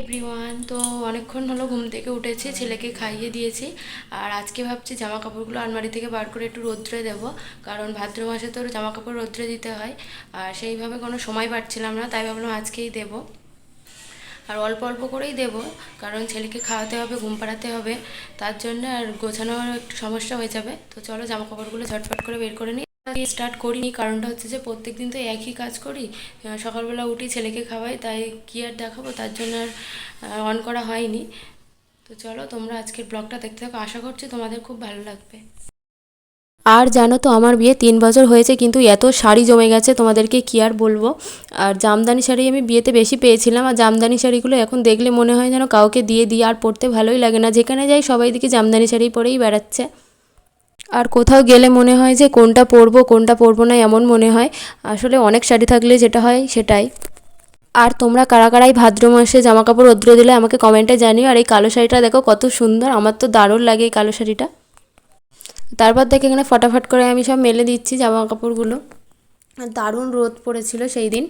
Everyone তো অনেকক্ষণ হলো ঘুম থেকে উঠেছি, ছেলেকে খাইয়ে দিয়েছি। আর আজকে ভাবছি জামা কাপড়গুলো আলমারি থেকে বার করে একটু রোদ্রে দেবো, কারণ ভাদ্র মাসে তো জামা কাপড় রোদ্রে দিতে হয়। আর সেইভাবে কোনো সময় পাচ্ছিলাম না, তাই ভাবলাম আজকেই দেবো। আর অল্প অল্প করেই দেবো, কারণ ছেলেকে খাওয়াতে হবে, ঘুম পাড়াতে হবে, তার জন্য আর গোছানোর একটু সমস্যা হয়ে যাবে। তো চলো জামা কাপড়গুলো ঝটফট করে বের করে নিই। স্টার্ট করিনি। কারণটা হচ্ছে যে প্রত্যেক দিন তো একই কাজ করি। সকালবেলা উঠি ছেলেকে খাওয়াই, তাই কি আর দেখাবো? তার জন্য আর অন করা হয়নি। তো চলো, তোমরা আজকের ব্লগটা দেখতে থাকো। আশা করছি তোমাদের খুব ভালো লাগবে। আর জানো তো, আমার বিয়ে তিন বছর হয়েছে, কিন্তু এত শাড়ি জমে গেছে, তোমাদেরকে কি আর বলব? আর জামদানি শাড়ি আমি বিয়েতে বেশি পেয়েছিলাম, আর জামদানি শাড়িগুলো এখন দেখলে মনে হয় যেন কাউকে দিয়ে দিই, আর পরতে ভালোই লাগে না। যেখানে যাই সবাই দিকে জামদানি শাড়ি পরেই বেড়াচ্ছে। আর কোথাও গেলে মনে হয় যে কোনটা পরবো কোনটা পরবো না এমন মনে হয়। আসলে অনেক শাড়ি থাকলে যেটা হয় সেটাই। আর তোমরা কারা কারাই ভাদ্র মাসে জামা কাপড় রৌদ্র দিলে আমাকে কমেন্টে জানিও। আর এই কালো শাড়িটা দেখো কত সুন্দর, আমার তো দারুণ লাগে এই কালো শাড়িটা। তারপর দেখে এখানে ফটাফট করে আমি সব মেলে দিচ্ছি জামা কাপড়গুলো দারুণ রোদ পড়েছিল সেই দিন।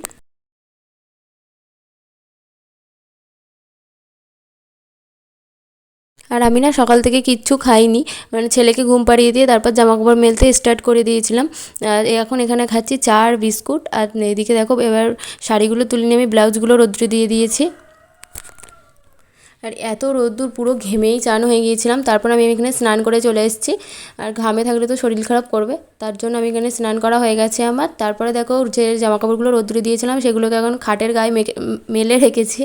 আর আমি না সকাল থেকে কিচ্ছু খাইনি। মানে ছেলেকে ঘুম পাড়িয়ে দিয়ে তারপর জামা কাপড় মেলতে স্টার্ট করে দিয়েছিলাম। এখন এখানে খাচ্ছি চা আর বিস্কুট। আর এদিকে দেখো এবার শাড়িগুলো তুলে নিয়ে আমি ব্লাউজগুলো রৌদ্রে দিয়ে দিয়েছি। আর এত রোদ্দুর পুরো ঘেমেই চান হয়ে গিয়েছিলাম। তারপর আমি এখানে স্নান করে চলে এসেছি। আর ঘামে থাকলে তো শরীর খারাপ করবে, তার জন্য আমি এখানে স্নান করা হয়ে গেছে আমার। তারপরে দেখো যে জামা কাপড়গুলো রোদ্দুরে দিয়েছিলাম, সেগুলোকে এখন খাটের গায়ে মেলে রেখেছি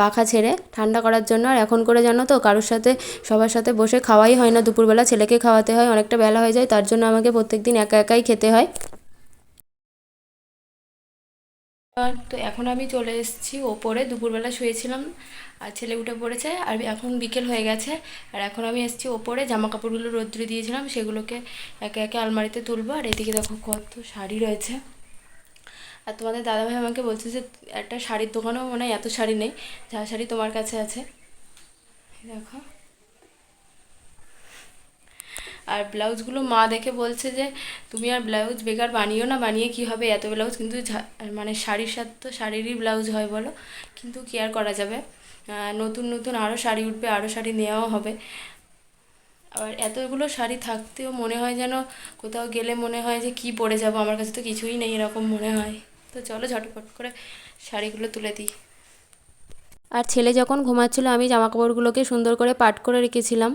পাখা ছেড়ে ঠান্ডা করার জন্য। আর এখন করে জানো তো, কারোর সাথে, সবার সাথে বসে খাওয়াই হয় না। দুপুরবেলা ছেলেকে খাওয়াতে হয়, অনেকটা বেলা হয়ে যায়, তার জন্য আমাকে প্রত্যেক দিন একা একাই খেতে হয়। তো এখন আমি চলে এসেছি ওপরে। দুপুরবেলা শুয়েছিলাম, আর ছেলে উঠে পড়েছে, আর এখন বিকেল হয়ে গেছে। আর এখন আমি এসেছি ওপরে জামা কাপড়গুলো রোদ্রে দিয়েছিলাম, সেগুলোকে একে একে আলমারিতে তুলবো। আর এদিকে দেখো কত শাড়ি রয়েছে। আর তোমাদের দাদাভাই আমাকে বলছে যে, একটা শাড়ির দোকানেও মনে হয় এত শাড়ি নেই, যা শাড়ি তোমার কাছে আছে। দেখো। আর ব্লাউজগুলো মা দেখে বলছে যে, তুমি আর ব্লাউজ বেকার বানিও না, বানিয়ে কি হবে? এত ব্লাউজ কিন্তু মানে শাড়ির সাথে তো শাড়িরই ব্লাউজ হয় বলো। কিন্তু কি আর করা যাবে? নতুন নতুন আরও শাড়ি উঠবে আরও শাড়ি নেওয়াও হবে। আবার এতগুলো শাড়ি থাকতেও মনে হয় যেন কোথাও গেলে মনে হয় যে, কি পরে যাব? আমার কাছে তো কিছুই নেই, এরকম মনে হয়। তো চলো ঝটপট করে শাড়িগুলো তুলে দিই। আর ছেলে যখন ঘুমাচ্ছিল, আমি জামা কাপড়গুলোকে সুন্দর করে পাট করে রেখেছিলাম।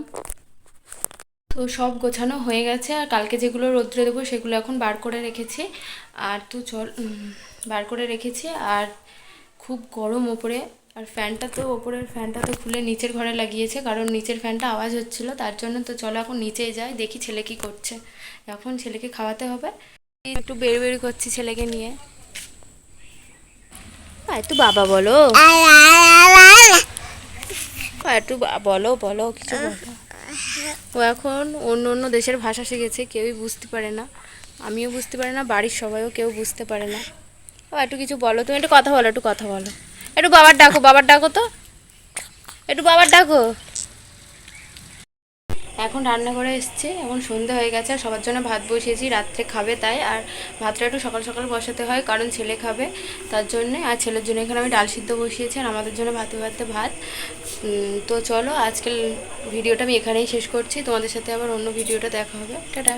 তো সব গোছানো হয়ে গেছে আর কালকে যেগুলো রৌদ্রে দেবো সেগুলো এখন বার করে রেখেছি। আর তো চল বার করে রেখেছি আর খুব গরম ওপরে। আর ফ্যানটা তো ওপরের ফ্যানটা তো খুলে নিচের ঘরে লাগিয়েছে কারণ নিচের ফ্যানটা আওয়াজ হচ্ছিল, তার জন্য তো চলো এখন নিচেই যাই, দেখি ছেলে কি করছে। এখন ছেলেকে খাওয়াতে হবে। একটু বের বের করছি ছেলেকে নিয়ে। একটু বাবা বলো। একটু বলো বলো, কিছু বলো। ও এখন অন্য অন্য দেশের ভাষা শিখেছে, কেউই বুঝতে পারে না। আমিও বুঝতে পারি না, বাড়ির সবাইও কেউ বুঝতে পারে না। ও একটু কিছু বলো, তুমি একটু কথা বলো, একটু কথা বলো। একটু বাবার ডাকো বাবার ডাকো তো। একটু বাবার ডাকো। এখন রান্নাঘরে এসছে, এখন সন্ধে হয়ে গেছে, আর সবার জন্য ভাত বসিয়েছি, রাত্রে খাবে তাই, আর ভাতটা একটু সকাল সকাল বসাতে হয়, কারণ ছেলে খাবে, তার জন্যে, আর ছেলের জন্য এখানে আমি ডাল সিদ্ধ বসিয়েছি, আর আমাদের জন্য ভাতে ভাতে ভাত। তো চলো, আজকের ভিডিওটা আমি এখানেই শেষ করছি, তোমাদের সাথে আবার অন্য ভিডিওটা দেখা হবে। টাটা।